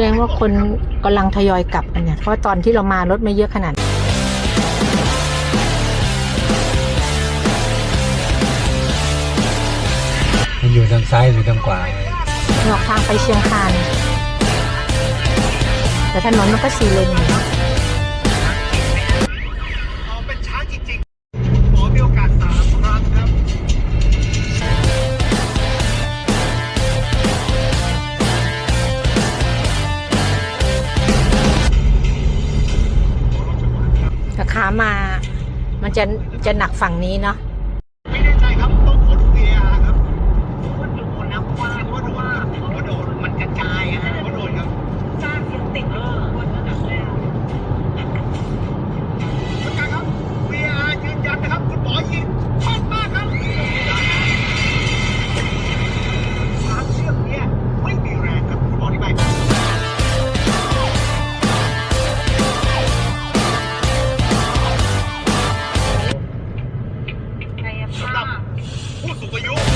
ดงว่าคนกำลังทยอยกลับกันเนี่ย เพราะตอนที่เรามารถไม่เยอะขนาดมันอยู่ทางซ้ายหรือทางขวาออกทางไปเชียงคาน แต่ถนนมันก็สี่เลนอยู่เนอะ ขามา มันจะจะหนักฝั่งนี้เนาะ พูดสุปรายุ